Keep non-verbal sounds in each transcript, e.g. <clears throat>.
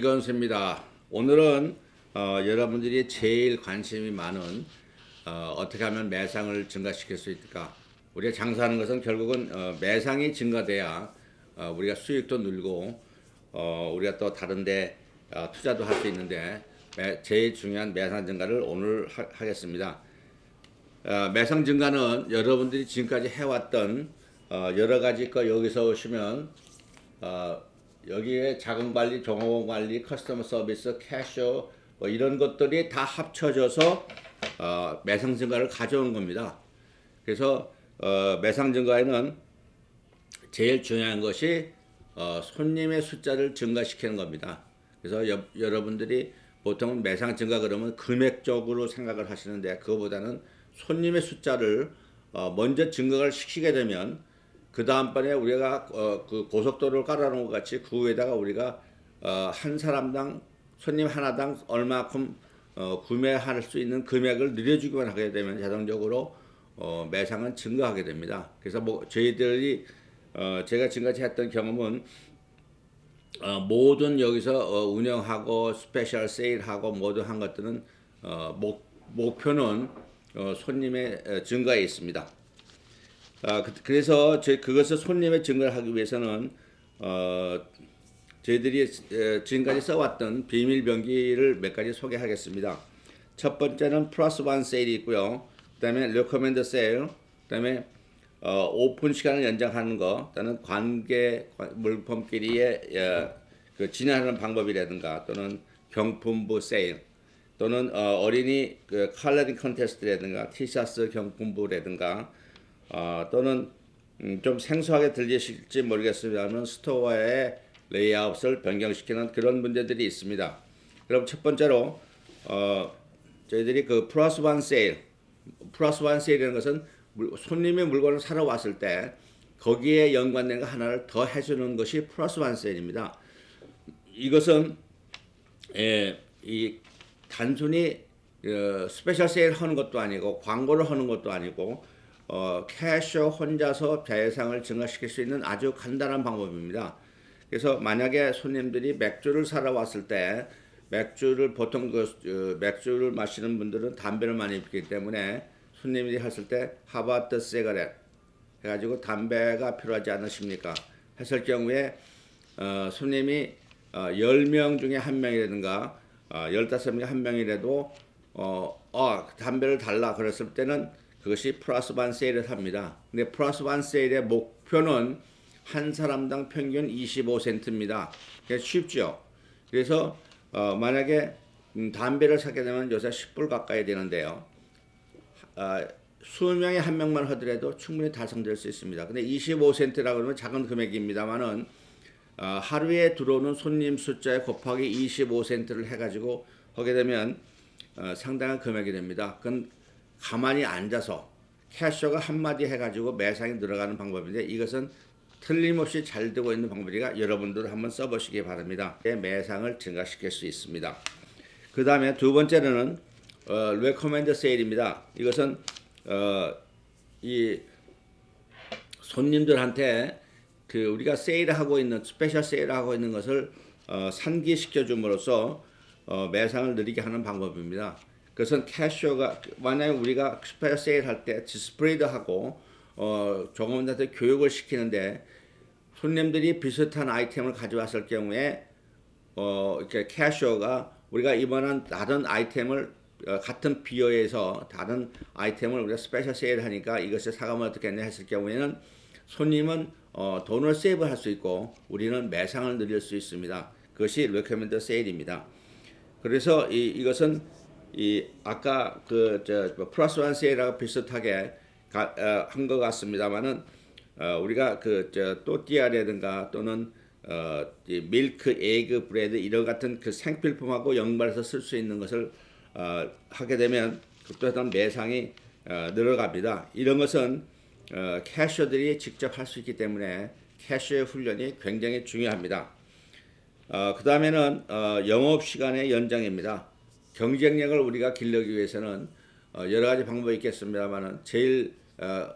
이건수입니다. 오늘은 어, 여러분들이 제일 관심이 많은 어, 떻게 하면 매상을 증가시킬 수 있을까? 우리가 장사하는 것은 결국은 어, 매상이 증가돼야 어, 우리가 수익도 늘고 어, 우리가 또 다른데 어, 투자도 할 수 있는데 매, 제일 중요한 매상 증가를 오늘 하, 하겠습니다. 어, 매상 증가는 여러분들이 지금까지 해왔던 어, 여러 가지 거 여기서 오시면 어, 여기에 자금 관리, 종업 관리, 커스터머 서비스, 캐셔 뭐 이런 것들이 다 합쳐져서 어, 매상 증가를 가져오는 겁니다. 그래서 어, 매상 증가에는 제일 중요한 것이 어, 손님의 숫자를 증가시키는 겁니다. 그래서 여, 여러분들이 보통 매상 증가 그러면 금액적으로 생각을 하시는데 그거보다는 손님의 숫자를 어, 먼저 증가를 시키게 되면 그 다음번에 우리가 어, 그 고속도로를 깔아놓은 것 같이 그 위에다가 우리가 어, 한 사람당 손님 하나당 얼마큼 어, 구매할 수 있는 금액을 늘려주기만 하게 되면 자동적으로 어, 매상은 증가하게 됩니다. 그래서 뭐 저희들이 어, 제가 지금까지 했던 경험은 어, 모든 여기서 어, 운영하고 스페셜 세일하고 모두 한 것들은 어, 목, 목표는 어, 손님의 어, 증가에 있습니다. 아, 그, 그래서 저희 그것을 손님의 증가를 하기 위해서는 어, 저희들이 에, 지금까지 써왔던 비밀 병기를 몇 가지 소개하겠습니다. 첫 번째는 플러스 원 세일이 있고요. 그다음에 레코멘드 세일, 그다음에 어, 오픈 시간을 연장하는 거, 또는 관계 관- 물품끼리의 어, 그 진행하는 방법이라든가 또는 경품부 세일, 또는 어, 어린이 그 컬러링 컨테스트라든가 티셔츠 경품부라든가 어, 또는 음, 좀 생소하게 들리실지 모르겠습니다만 스토어의 레이아웃을 변경시키는 그런 문제들이 있습니다. 그럼 첫 번째로 어, 저희들이 그 플러스 원 세일, 플러스 원 세일이라는 것은 물- 손님이 물건을 사러 왔을 때 거기에 연관된 거 하나를 더 해주는 것이 플러스 원 세일입니다. 이것은 예, 이 단순히 어, 스페셜 세일 하는 것도 아니고 광고를 하는 것도 아니고 어, 캐셔 혼자서 대상을 증가시킬 수 있는 아주 간단한 방법입니다. 그래서 만약에 손님들이 맥주를 사러 왔을 때 맥주를 보통 그 어, 맥주를 마시는 분들은 담배를 많이 피기 때문에 손님들이 했을 때 하바트 세가렛 해가지고 담배가 필요하지 않으십니까? 했을 경우에 어, 손님이 어, 10명 중에 한 명이라든가 어, 15명 한 명이라도 어, 어, 담배를 달라 그랬을 때는 그것이 플러스 반 세일을 합니다. 근데 플러스 반 세일의 목표는 한 사람당 평균 25센트입니다. 쉽죠? 그래서 어, 만약에 음, 담배를 사게 되면 요새 10불 가까이 되는데요. 아, 수명에 한 명만 하더라도 충분히 달성될 수 있습니다. 근데 25센트라고 그러면 작은 금액입니다만은 아, 하루에 들어오는 손님 숫자에 곱하기 25센트를 해가지고 하게 되면 어, 상당한 금액이 됩니다. 그건 가만히 앉아서 캐셔가 한마디 해가지고 매상이 늘어가는 방법인데 이것은 틀림없이 잘 되고 있는 방법이니까 여러분들 한번 써보시기 바랍니다. 매상을 증가시킬 수 있습니다. 그 다음에 두 번째는 어, recommend sale입니다. 이것은 어, 이 손님들한테 그 우리가 세일하고 있는 스페셜 세일하고 있는 것을 어, 상기시켜 줌으로써 어, 매상을 늘리게 하는 방법입니다. 그것은 캐셔가 만약에 우리가 스페셜 세일 할 때 디스플레이드하고 어, 종업원한테 교육을 시키는데 손님들이 비슷한 아이템을 가져왔을 경우에 어, 이렇게 캐셔가 우리가 이번한 다른 아이템을 어, 같은 비어에서 다른 아이템을 우리가 스페셜 세일 하니까 이것을 사가면 어떻겠냐 했을 경우에는 손님은 어, 돈을 세이브할 수 있고 우리는 매상을 늘릴 수 있습니다. 그것이 recommend 세일입니다. 그래서 이, 이것은 이 아까 그 저 플러스 원 세일하고 비슷하게 어, 한것 같습니다만은 어, 우리가 그 저 또띠아라든가 또는 어, 이 밀크, 에그, 브레드 이런 같은 그 생필품하고 연관해서 쓸 수 있는 것을 어, 하게 되면 어떤 매상이 어, 늘어갑니다. 이런 것은 어, 캐셔들이 직접 할 수 있기 때문에 캐셔의 훈련이 굉장히 중요합니다. 어, 그 다음에는 어, 영업 시간의 연장입니다. 경쟁력을 우리가 길러기 위해서는 어, 여러 가지 방법이 있겠습니다만은 제일 어,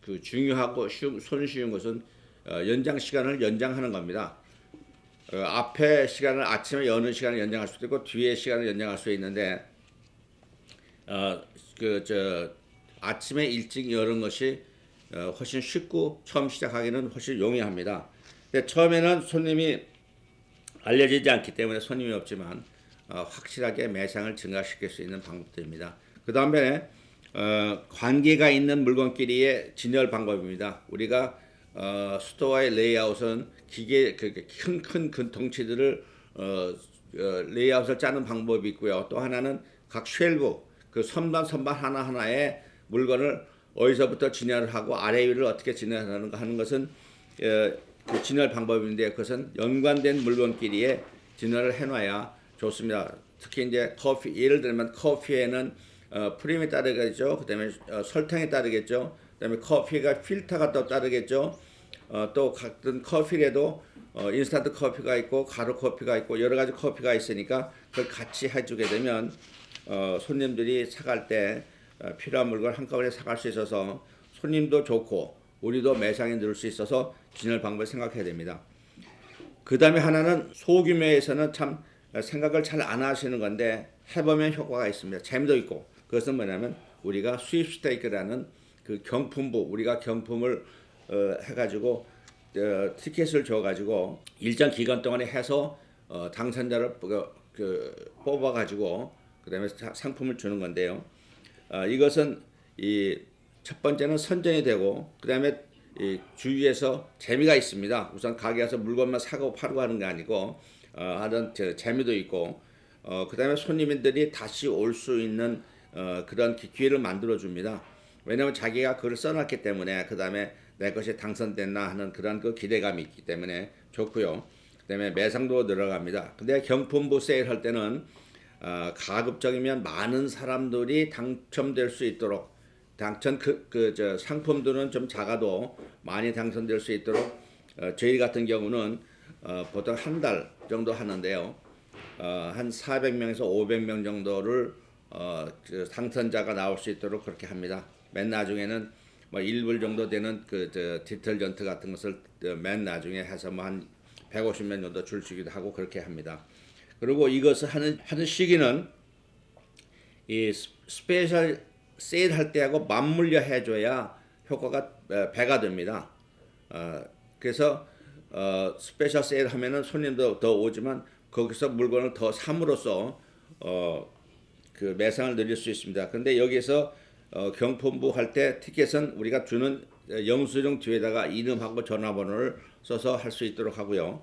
그 중요하고 쉬운, 손쉬운 것은 어, 연장 시간을 연장하는 겁니다. 어, 앞에 시간을 아침에 여는 시간을 연장할 수도 있고 뒤에 시간을 연장할 수 있는데 어, 그저 아침에 일찍 여는 것이 어, 훨씬 쉽고 처음 시작하기는 훨씬 용이합니다. 처음에는 손님이 알려지지 않기 때문에 손님이 없지만 어, 확실하게 매상을 증가시킬 수 있는 방법들입니다. 그 다음에 어, 관계가 있는 물건끼리의 진열 방법입니다. 우리가 어, 스토어의 레이아웃은 기계 큰큰 큰 덩치들을 어, 어, 레이아웃을 짜는 방법이 있고요. 또 하나는 각 쉘브 그 선반 선반 하나 하나에 물건을 어디서부터 진열을 하고 아래 위를 어떻게 진열하는가 하는 것은 어, 그 진열 방법인데 그것은 연관된 물건끼리의 진열을 해놔야 좋습니다. 특히 이제 커피 예를 들면 커피에는 어, 프림이 따르겠죠. 그다음에 어, 설탕이 따르겠죠. 그다음에 커피가 필터가 또 따르겠죠. 어, 또 같은 커피에도 어, 인스턴트 커피가 있고 가루 커피가 있고 여러 가지 커피가 있으니까 그걸 같이 해주게 되면 어, 손님들이 사갈 때 어, 필요한 물건 한꺼번에 사갈 수 있어서 손님도 좋고 우리도 매상에 넣을 수 있어서 진열 방법을 생각해야 됩니다. 그 다음에 하나는 소규모에서는 참 생각을 잘 안 하시는 건데 해보면 효과가 있습니다. 재미도 있고 그것은 뭐냐면 우리가 수입 스테이크라는 그 경품부 우리가 경품을 어, 해가지고 어, 티켓을 줘가지고 일정 기간 동안에 해서 어, 당선자를 그, 그 뽑아가지고 그다음에 사- 상품을 주는 건데요. 어, 이것은 이 첫 번째는 선정이 되고 그다음에 이 주위에서 재미가 있습니다. 우선 가게에서 물건만 사고 팔고 하는 게 아니고 어, 저 재미도 있고 어, 그다음에 손님들이 다시 올 수 있는 어, 그런 기- 기회를 만들어 줍니다. 왜냐하면 자기가 글을 써놨기 때문에 그다음에 내 것이 당선됐나 하는 그런 그 기대감이 있기 때문에 좋고요. 그다음에 매상도 늘어갑니다. 근데 경품부 세일 할 때는 어, 가급적이면 많은 사람들이 당첨될 수 있도록 당첨 그 그 저 상품들은 좀 작아도 많이 당선될 수 있도록 어, 저희 같은 경우는 어, 보통 한 달 정도 하는데요. 어, 한 400명에서 500명 정도를 어, 그 당선자가 나올 수 있도록 그렇게 합니다. 맨 나중에는 뭐 1불 정도 되는 그저 디터전트 같은 것을 어, 맨 나중에 해서 뭐 한 150명 정도 줄 수기도 하고 그렇게 합니다. 그리고 이것을 하는 하는 시기는 이 스- 스페셜 세일 할 때하고 맞물려 해줘야 효과가 어, 배가 됩니다. 어, 그래서 어, 스페셜 세일 하면은 손님도 더 오지만 거기서 물건을 더 삼으로써 어, 그 매상을 늘릴 수 있습니다. 그런데 여기서 어, 경품부 할 때 티켓은 우리가 주는 어, 영수증 뒤에다가 이름하고 전화번호를 써서 할 수 있도록 하고요.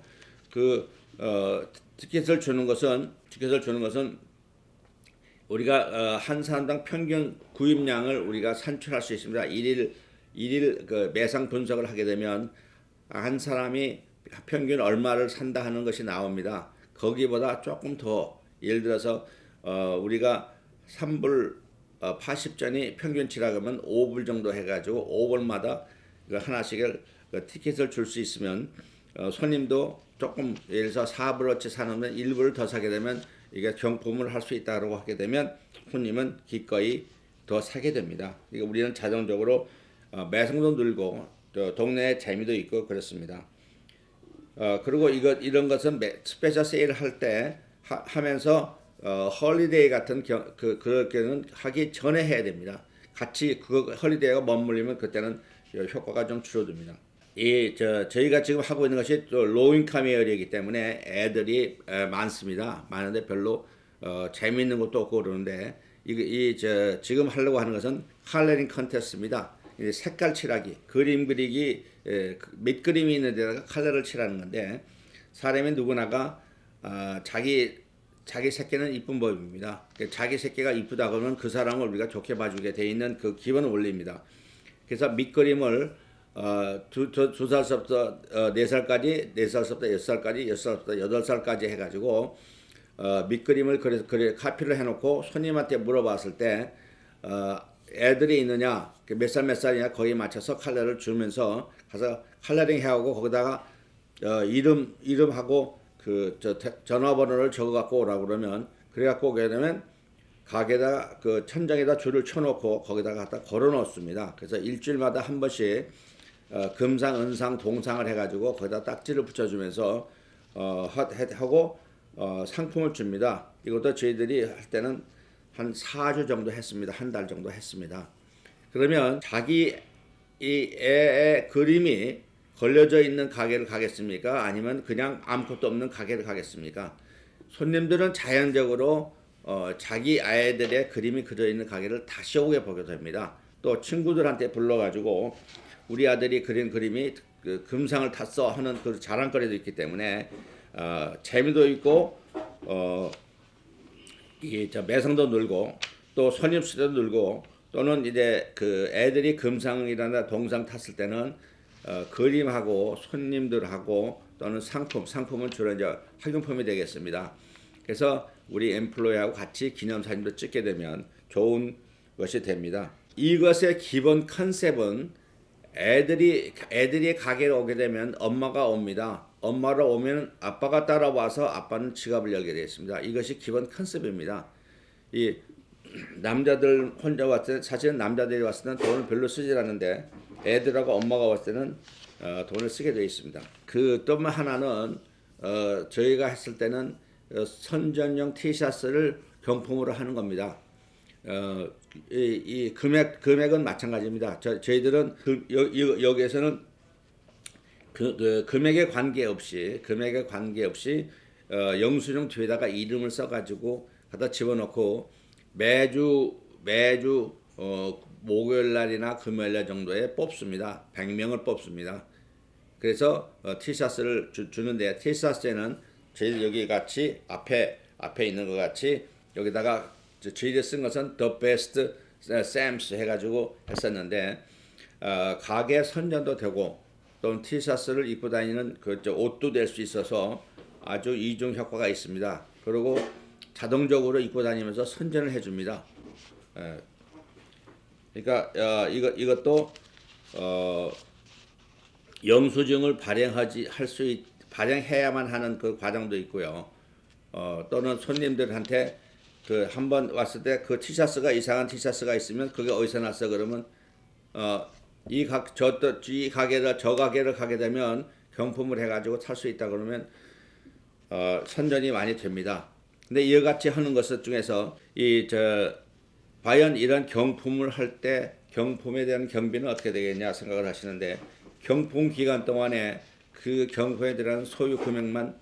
그 어, 티켓을 주는 것은 티켓을 주는 것은 우리가 어, 한 사람당 평균 구입량을 우리가 산출할 수 있습니다. 일일 일일 그 매상 분석을 하게 되면 한 사람이 평균 얼마를 산다 하는 것이 나옵니다. 거기보다 조금 더 예를 들어서 어, 우리가 3불 어, 80전이 평균치라 그러면 5불 정도 해가지고 5불마다 그 하나씩을 그 티켓을 줄 수 있으면 어, 손님도 조금 예를 들어서 4불어치 사놓으면 1불을 더 사게 되면 이게 경품을 할 수 있다고 하게 되면 손님은 기꺼이 더 사게 됩니다. 그러니까 우리는 자동적으로 어, 매상도 늘고 또 동네에 재미도 있고 그렇습니다. 어, 그리고 이것 이런 것은 매, 스페셜 세일 할때 하면서 어, 헐리데이 같은 경, 그 그렇게는 하기 전에 해야 됩니다. 같이 그 헐리데이가 머물리면 그때는 효과가 좀 줄어듭니다. 이 저 저희가 지금 하고 있는 것이 또 로인컴 에어리이기 때문에 애들이 에, 많습니다. 많은데 별로 어, 재미있는 것도 없고 그러는데 이저 지금 하려고 하는 것은 컬러링 컨테스트입니다. 색깔 칠하기, 그림 그리기, 에, 그 밑그림이 있는 데다가 컬러를 칠하는 건데 사람이 누구나가 어, 자기 자기 새끼는 이쁜 법입니다. 그러니까 자기 새끼가 이쁘다 그러면 그 사람을 우리가 좋게 봐주게 돼 있는 그 기본 원리입니다. 그래서 밑그림을 어, 두, 두, 두 살서부터 어, 네 살까지, 네 살서부터 여섯 살까지, 여섯 살부터 여덟 살까지 해가지고 어, 밑그림을 그래, 그래 카피를 해놓고 손님한테 물어봤을 때 어, 애들이 있느냐, 그몇살몇 살이냐 거기에 맞춰서 컬러를 주면서 가서 컬러링 해오고 거기다가 어, 이름 이름하고 그 저 전화번호를 적어 갖고 오라고 그러면 그래 갖고 오게 되면 가게에다 그 천장에다 줄을 쳐놓고 거기다가 갖다 걸어 놓습니다. 그래서 일주일마다 한 번씩 어, 금상, 은상, 동상을 해가지고 거기다 딱지를 붙여주면서 어, 하고 어, 상품을 줍니다. 이것도 저희들이 할 때는 한 4주 정도 했습니다. 한 달 정도 했습니다. 그러면 자기 이 애의 그림이 걸려져 있는 가게를 가겠습니까? 아니면 그냥 아무것도 없는 가게를 가겠습니까? 손님들은 자연적으로 어, 자기 아이들의 그림이 그려 있는 가게를 다시 오게 보게 됩니다. 또 친구들한테 불러가지고 우리 아들이 그린 그림이 그 금상을 탔어 하는 그 자랑거리도 있기 때문에 어, 재미도 있고 어, 이저 매상도 늘고 또 손님 수도 늘고 또는 이제 그 애들이 금상이라나 동상 탔을 때는 어, 그림하고 손님들하고 또는 상품 상품은 주로 이제 학용품이 되겠습니다. 그래서 우리 엠플로이하고 같이 기념사진도 찍게 되면 좋은 것이 됩니다. 이것의 기본 컨셉은 애들이 애들이 가게에 오게 되면 엄마가 옵니다. 엄마로 오면 아빠가 따라와서 아빠는 지갑을 열게 되어 있습니다. 이것이 기본 컨셉입니다. 이 남자들 혼자 왔을 때 사실은 남자들이 왔을 때는 돈을 별로 쓰질 않는데 애들하고 엄마가 왔을 때는 어, 돈을 쓰게 되어 있습니다. 그 또 하나는 어, 저희가 했을 때는 어, 선전용 티셔츠를 경품으로 하는 겁니다. 어, 이, 이 금액 금액은 마찬가지입니다. 저, 저희들은 그, 여, 여, 여기에서는 그, 그 금액에 관계없이 금액에 관계없이 어, 영수증 뒤에다가 이름을 써가지고 갖다 집어넣고 매주 매주 어, 목요일 날이나 금요일 날 정도에 뽑습니다. 100명을 뽑습니다. 그래서 어, 티셔츠를 주, 주는데 티셔츠에는 저희 여기 같이 앞에 앞에 있는 것 같이 여기다가 저- 저희들이 쓴 것은 the best Sam's 해가지고 했었는데 어, 가게 선전도 되고 또는 티셔츠를 입고 다니는 그저 옷도 될 수 있어서 아주 이중 효과가 있습니다. 그리고 자동적으로 입고 다니면서 선전을 해줍니다. 예. 그러니까 어, 이거 이것도 어, 영수증을 발행하지 할 수 발행해야만 하는 그 과정도 있고요. 어, 또는 손님들한테 그 한 번 왔을 때 그 티셔츠가 이상한 티셔츠가 있으면 그게 어디서 났어 그러면 어 이 각 저 이 가게를 저 가게를 가게 되면 경품을 해가지고 살 수 있다 그러면 어, 선전이 많이 됩니다. 근데 이와 같이 하는 것 중에서 이 저 과연 이런 경품을 할 때 경품에 대한 경비는 어떻게 되겠냐 생각을 하시는데 경품 기간 동안에 그 경품에 대한 소유 금액만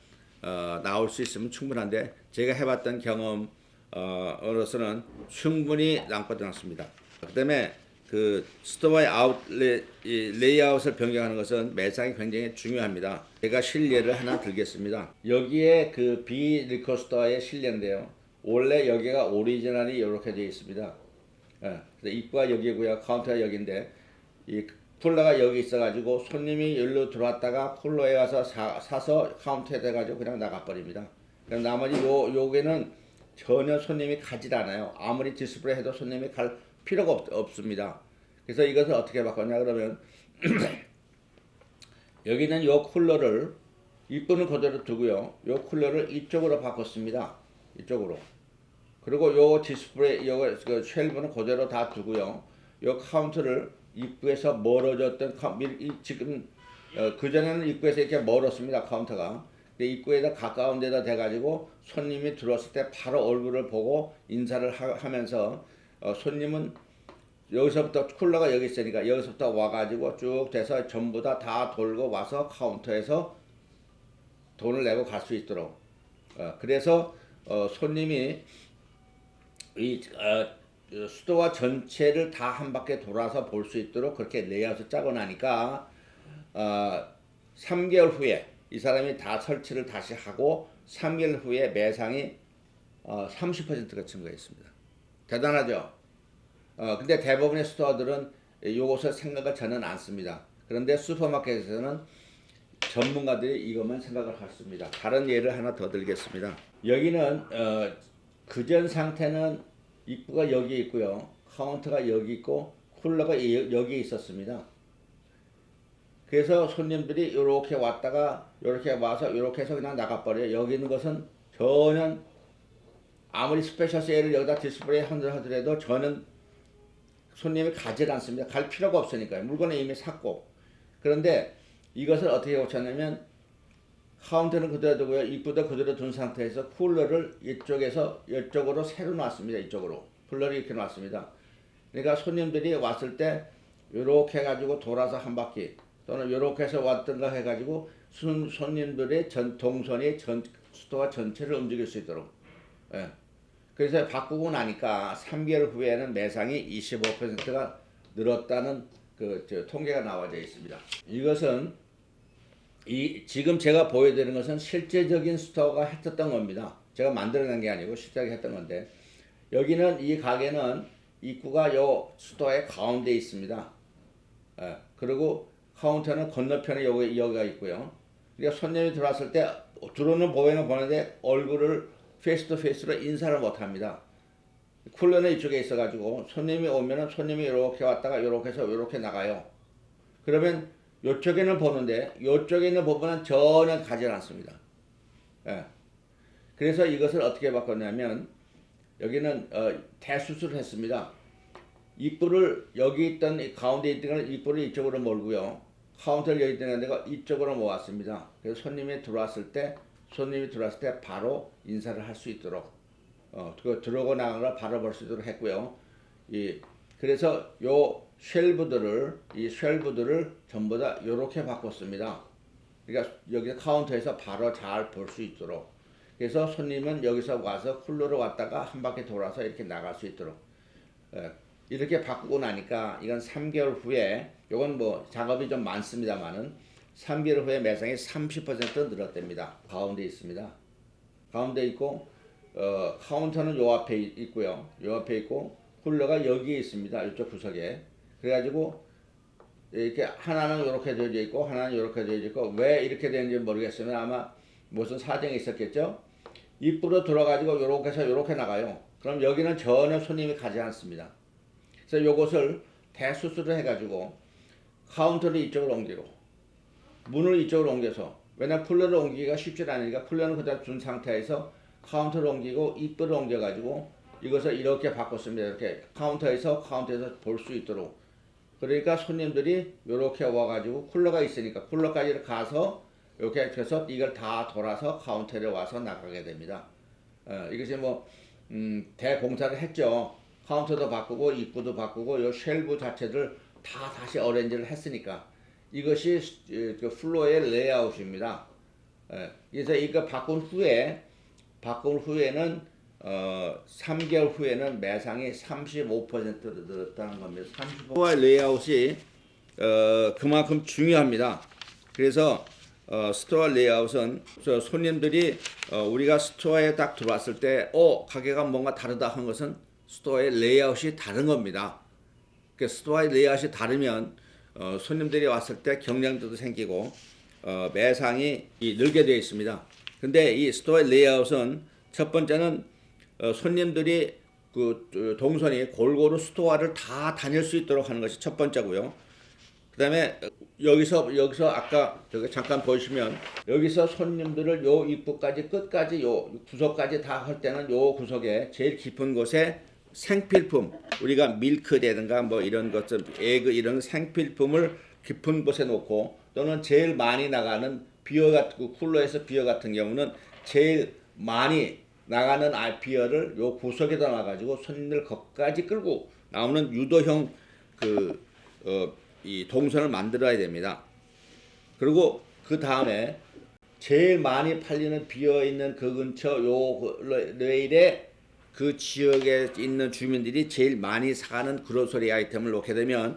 어, 나올 수 있으면 충분한데 제가 해봤던 경험 어, 으로서는 충분히 남거든 않습니다. 그다음에 그 스토어의 아웃렛 이 레이아웃을 변경하는 것은 매상이 굉장히 중요합니다. 제가 실례를 하나 들겠습니다. 여기에 그비 리커 스토어의 실례인데요. 원래 여기가 오리지널이 이렇게 되어 있습니다. 예, 입구가 여기고요, 카운터가 여기인데 이 쿨러가 여기 있어가지고 손님이 여기로 들어왔다가 쿨러에 가서 사, 사서 카운터에 대가지고 그냥 나가버립니다. 그럼 나머지 요 요게는 전혀 손님이 가질 않아요. 아무리 디스플레이 해도 손님이 갈 필요가 없, 없습니다. 그래서 이것을 어떻게 바꿨냐 그러면 <clears throat> 여기는 요 쿨러를 입구는 그대로 두고요. 요 쿨러를 이쪽으로 바꿨습니다. 이쪽으로. 그리고 요 디스플레이 요거 그 쉘브는 그대로 다 두고요. 요 카운트를 입구에서 멀어졌던 지금 어, 그 전에는 입구에서 이렇게 멀었습니다 카운터가. 근데 입구에다 가까운 데다 대가지고 손님이 들어왔을 때 바로 얼굴을 보고 인사를 하, 면서 어, 손님은 여기서부터 쿨러가 여기 있으니까 여기서부터 와가지고 쭉 돼서 전부 다 다 돌고 와서 카운터에서 돈을 내고 갈 수 있도록. 어, 그래서 어, 손님이 이 어, 수도와 전체를 다 한 바퀴 돌아서 볼 수 있도록 그렇게 레이아웃을 짜고 나니까 어, 3개월 후에 이 사람이 다 설치를 다시 하고 3개월 후에 매상이 어, 30%가 증가했습니다. 대단하죠? 어, 근데 대부분의 스토어들은 이것을 생각을 저는 않습니다. 그런데 슈퍼마켓에서는 전문가들이 이것만 생각을 했습니다. 다른 예를 하나 더 들겠습니다. 여기는 어, 그전 상태는 입구가 여기 있고요. 카운터가 여기 있고 쿨러가 이- 여기 있었습니다. 그래서 손님들이 이렇게 왔다가 이렇게 와서 이렇게 해서 그냥 나가버려요. 여기 있는 것은 전혀 아무리 스페셜 세일을 여기다 디스플레이 한다 하더라도 저는 손님이 가질 않습니다. 갈 필요가 없으니까요. 물건을 이미 샀고. 그런데 이것을 어떻게 고쳤냐면 카운터는 그대로 두고요. 입구도 그대로 둔 상태에서 쿨러를 이쪽에서 이쪽으로 새로 놨습니다. 이쪽으로 쿨러를 이렇게 놨습니다. 그러니까 손님들이 왔을 때 이렇게 해가지고 돌아서 한 바퀴 또는 이렇게 해서 왔던가 해가지고 손, 손님들의 전 동선이 전 수도와 전체를 움직일 수 있도록. 예. 그래서 바꾸고 나니까 3개월 후에는 매상이 25%가 늘었다는 그저 통계가 나와져 있습니다. 이것은 이 지금 제가 보여드리는 것은 실제적인 스토어가 했었던 겁니다. 제가 만들어낸 게 아니고 실제로 했던 건데 여기는 이 가게는 입구가 요 스토어의 가운데 있습니다. 예, 그리고 카운터는 건너편에 여기 여기가 있고요. 그러니까 손님이 들어왔을 때 들어오는 보행을 보는데 얼굴을 페이스 투 페이스로 인사를 못 합니다. 쿨러는 이쪽에 있어가지고 손님이 오면은 손님이 이렇게 왔다가 이렇게 해서 이렇게 나가요. 그러면 이쪽에는 보는데 이쪽에 있는 부분은 전혀 가지 않습니다. 예. 그래서 이것을 어떻게 바꿨냐면 여기는 어, 대수술을 했습니다. 입구를 여기 있던 이 가운데 있던 걸 입구를 이쪽으로 몰고요. 카운터를 여기 있던 데가 이쪽으로 모았습니다. 그래서 손님이 들어왔을 때 손님이 들어왔을 때 바로 인사를 할 수 있도록 어, 그 들어오고 나가라 바로 볼 수 있도록 했고요. 이 그래서 요 쉘브들을 이 쉘브들을 전부 다 이렇게 바꿨습니다. 그러니까 여기 카운터에서 바로 잘 볼 수 있도록. 그래서 손님은 여기서 와서 쿨러로 왔다가 한 바퀴 돌아서 이렇게 나갈 수 있도록. 예, 이렇게 바꾸고 나니까 이건 3개월 후에 이건 뭐 작업이 좀 많습니다만은 3개월 후에 매상이 30% 늘었답니다. 가운데 있습니다. 가운데 있고 어, 카운터는 요 앞에 있- 있고요. 요 앞에 있고 쿨러가 여기에 있습니다. 이쪽 구석에. 그래가지고 이렇게 하나는 이렇게 되어져 있고 하나는 이렇게 되어져 있고 왜 이렇게 되는지 모르겠으면 아마 무슨 사정이 있었겠죠. 입구로 들어가지고 이렇게 해서 이렇게 나가요. 그럼 여기는 전혀 손님이 가지 않습니다. 그래서 요것을 대수술을 해가지고 카운터를 이쪽으로 옮기고 문을 이쪽으로 옮겨서 왜냐면 쿨러를 옮기기가 쉽지 않으니까 쿨러는 그대로 둔 상태에서 카운터를 옮기고 입구를 옮겨가지고 이것을 이렇게 바꿨습니다. 이렇게 카운터에서 카운터에서 볼 수 있도록 그러니까 손님들이 이렇게 와가지고 쿨러가 있으니까 쿨러까지 가서 이렇게 해서 이걸 다 돌아서 카운터에 와서 나가게 됩니다. 어, 이것이 뭐 음, 대공사를 했죠. 카운터도 바꾸고 입구도 바꾸고 요 쉘브 자체를 다 다시 어렌지를 했으니까 이것이 스- 어, 그 레이아웃입니다. 예, 그래서 이거 바꾼 후에 바꾼 후에는 어 3개월 후에는 매상이 35% 늘었다는 겁니다. 35와 레이아웃이 어 그만큼 중요합니다. 그래서 어 스토어 레이아웃은 저 손님들이 어 우리가 스토어에 딱 들어왔을 때 어 가게가 뭔가 다르다 한 것은 스토어의 레이아웃이 다른 겁니다. 그 스토어의 레이아웃이 다르면 어, 손님들이 왔을 때 경량도도 생기고 어, 매상이 이 늘게 되어 있습니다. 근데 이 스토어의 레이아웃은 첫 번째는 어, 손님들이 그 어, 동선이 골고루 스토어를 다 다닐 수 있도록 하는 것이 첫 번째고요. 그다음에 여기서 여기서 아까 저기 잠깐 보시면 여기서 손님들을 요 입구까지 끝까지 요 구석까지 다 할 때는 요 구석에 제일 깊은 곳에 생필품 우리가 밀크라든가 뭐 이런 것들 에그 이런 생필품을 깊은 곳에 놓고 또는 제일 많이 나가는 비어 같은 쿨러에서 비어 같은 경우는 제일 많이 나가는 아 비어를 요 구석에다 놔가지고 손님들 거기까지 끌고 나오는 유도형 그 어, 이 동선을 만들어야 됩니다. 그리고 그 다음에 제일 많이 팔리는 비어 있는 그 근처 요그 레- 레일에 그 지역에 있는 주민들이 제일 많이 사가는 그로서리 아이템을 놓게 되면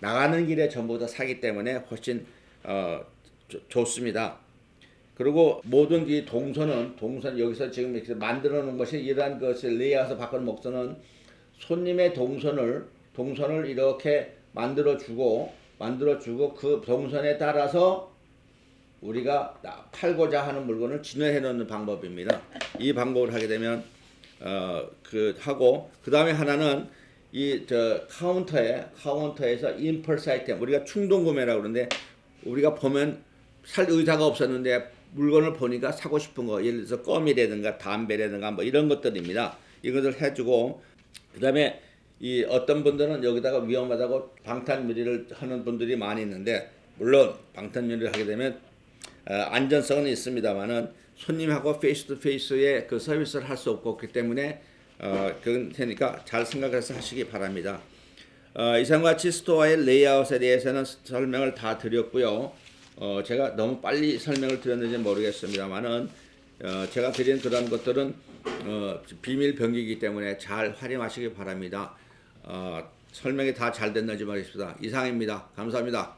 나가는 길에 전부 다 사기 때문에 훨씬 어, 좋- 좋습니다. 그리고 모든 이 동선은 동선 여기서 지금 이렇게 만들어 놓은 것이 이러한 것을 레이아웃을 바꾸는 목적은 손님의 동선을 동선을 이렇게 만들어 주고 만들어 주고 그 동선에 따라서 우리가 나- 팔고자 하는 물건을 진열해 놓는 방법입니다. 이 방법을 하게 되면 어 그 하고 그 다음에 하나는 이 저 카운터에 카운터에서 임펄스 아이템 우리가 충동 구매라고 그러는데 우리가 보면 살 의사가 없었는데 물건을 보니까 사고 싶은 거 예를 들어서 껌이라든가 담배라든가 뭐 이런 것들입니다. 이것을 해주고 그 다음에 이 어떤 분들은 여기다가 위험하다고 방탄유리를 하는 분들이 많이 있는데 물론 방탄유리를 하게 되면 어, 안전성은 있습니다만은 손님하고 페이스 투 페이스의 그 서비스를 할 수 없고 그렇기 때문에 어, 그건 테니까 잘 생각해서 하시기 바랍니다. 어, 이상과 같이 스토어의 레이아웃에 대해서는 설명을 다 드렸고요. 어, 제가 너무 빨리 설명을 드렸는지 모르겠습니다만은 어, 제가 드린 그런 것들은 어, 비밀 병기이기 때문에 잘 활용하시기 바랍니다. 어, 설명이 다 잘 됐는지 모르겠습니다. 이상입니다. 감사합니다.